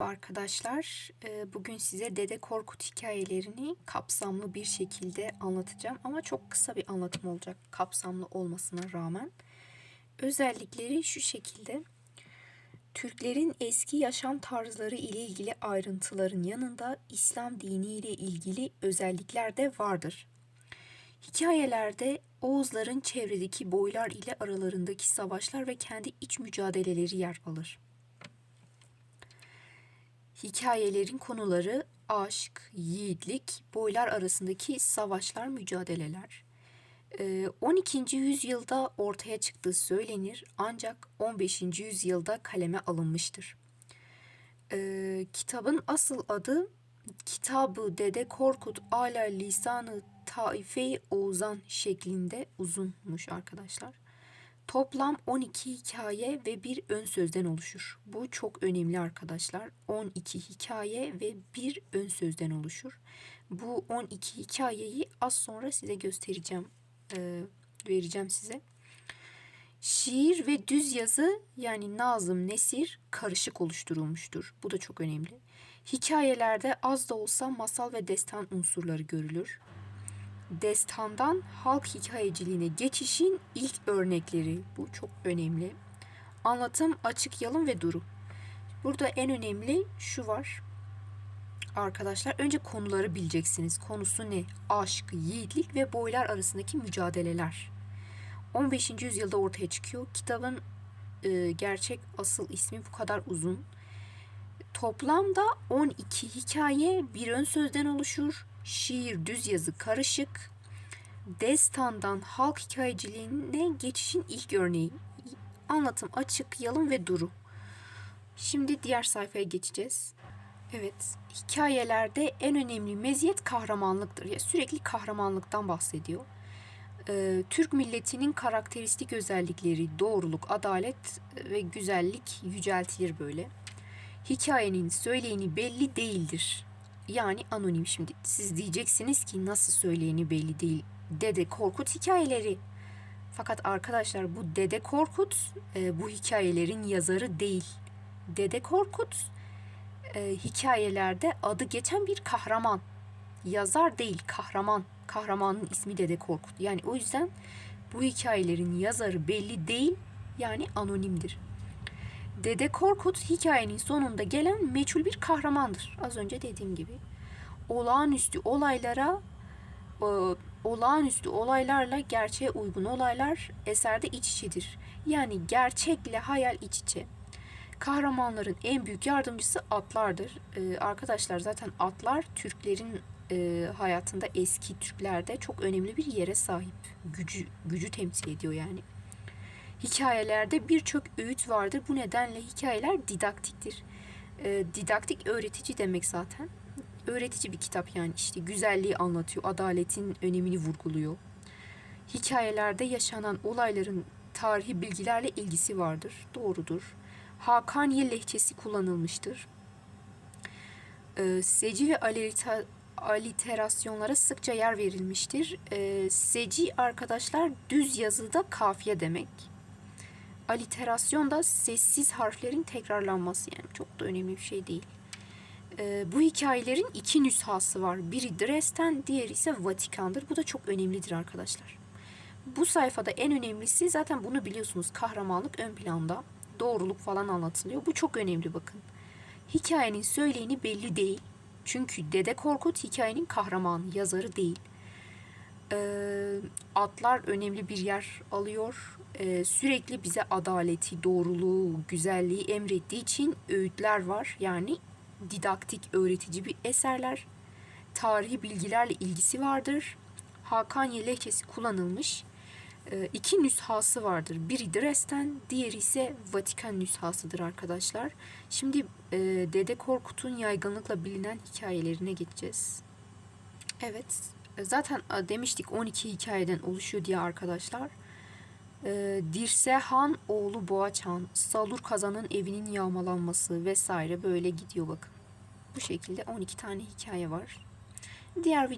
Arkadaşlar, e, bugün size Dede Korkut hikayelerini kapsamlı bir şekilde anlatacağım ama çok kısa bir anlatım olacak kapsamlı olmasına rağmen. Özellikleri şu şekilde. Türklerin eski yaşam tarzları ile ilgili ayrıntıların yanında İslam dini ile ilgili özellikler de vardır. Hikayelerde Oğuzların çevredeki boylar ile aralarındaki savaşlar ve kendi iç mücadeleleri yer alır. Hikayelerin konuları aşk, yiğitlik, boylar arasındaki savaşlar, mücadeleler. Ee, 12. yüzyılda ortaya çıktığı söylenir ancak 15. yüzyılda kaleme alınmıştır. Ee, kitabın asıl adı Kitabı Dede Korkut Ala Lisanı Taife-i Oğuzan şeklinde uzunmuş arkadaşlar. Toplam 12 hikaye ve bir ön sözden oluşur. Bu çok önemli arkadaşlar. 12 hikaye ve bir ön sözden oluşur. Bu 12 hikayeyi az sonra size göstereceğim, e, vereceğim size. Şiir ve düz yazı yani nazım, nesir karışık oluşturulmuştur. Bu da çok önemli. Hikayelerde az da olsa masal ve destan unsurları görülür destandan halk hikayeciliğine geçişin ilk örnekleri. Bu çok önemli. Anlatım açık, yalın ve duru. Burada en önemli şu var. Arkadaşlar önce konuları bileceksiniz. Konusu ne? Aşk, yiğitlik ve boylar arasındaki mücadeleler. 15. yüzyılda ortaya çıkıyor. Kitabın e, gerçek asıl ismi bu kadar uzun. Toplamda 12 hikaye bir ön sözden oluşur şiir, düz yazı karışık, destandan halk hikayeciliğine geçişin ilk örneği. Anlatım açık, yalın ve duru. Şimdi diğer sayfaya geçeceğiz. Evet, hikayelerde en önemli meziyet kahramanlıktır. Ya sürekli kahramanlıktan bahsediyor. Ee, Türk milletinin karakteristik özellikleri doğruluk, adalet ve güzellik yüceltilir böyle. Hikayenin söyleyeni belli değildir yani anonim şimdi. Siz diyeceksiniz ki nasıl söyleyeni belli değil. Dede Korkut hikayeleri. Fakat arkadaşlar bu Dede Korkut e, bu hikayelerin yazarı değil. Dede Korkut e, hikayelerde adı geçen bir kahraman. Yazar değil, kahraman. Kahramanın ismi Dede Korkut. Yani o yüzden bu hikayelerin yazarı belli değil, yani anonimdir. Dede Korkut hikayenin sonunda gelen meçhul bir kahramandır. Az önce dediğim gibi. Olağanüstü olaylara e, olağanüstü olaylarla gerçeğe uygun olaylar eserde iç içedir. Yani gerçekle hayal iç içe. Kahramanların en büyük yardımcısı atlardır. Ee, arkadaşlar zaten atlar Türklerin e, hayatında eski Türklerde çok önemli bir yere sahip. Gücü gücü temsil ediyor yani. Hikayelerde birçok öğüt vardır. Bu nedenle hikayeler didaktiktir. E, didaktik öğretici demek zaten. Öğretici bir kitap yani işte güzelliği anlatıyor, adaletin önemini vurguluyor. Hikayelerde yaşanan olayların tarihi bilgilerle ilgisi vardır. Doğrudur. Hakaniye lehçesi kullanılmıştır. E, seci ve alita, aliterasyonlara sıkça yer verilmiştir. E, seci arkadaşlar düz yazıda kafiye demek aliterasyon da sessiz harflerin tekrarlanması yani çok da önemli bir şey değil. Ee, bu hikayelerin iki nüshası var. Biri Dresden, diğeri ise Vatikan'dır. Bu da çok önemlidir arkadaşlar. Bu sayfada en önemlisi zaten bunu biliyorsunuz. Kahramanlık ön planda. Doğruluk falan anlatılıyor. Bu çok önemli bakın. Hikayenin söyleyeni belli değil. Çünkü Dede Korkut hikayenin kahramanı, yazarı değil. Atlar önemli bir yer alıyor. Sürekli bize adaleti, doğruluğu, güzelliği emrettiği için öğütler var. Yani didaktik, öğretici bir eserler. Tarihi bilgilerle ilgisi vardır. Hakaniye lehçesi kullanılmış. İki nüshası vardır. Biri Dresden, diğeri ise Vatikan nüshasıdır arkadaşlar. Şimdi Dede Korkut'un yaygınlıkla bilinen hikayelerine geçeceğiz. Evet, Zaten demiştik 12 hikayeden oluşuyor diye arkadaşlar. E, Dirsehan oğlu Boğaçan, Salur Kazan'ın evinin yağmalanması vesaire böyle gidiyor bakın. Bu şekilde 12 tane hikaye var. Diğer video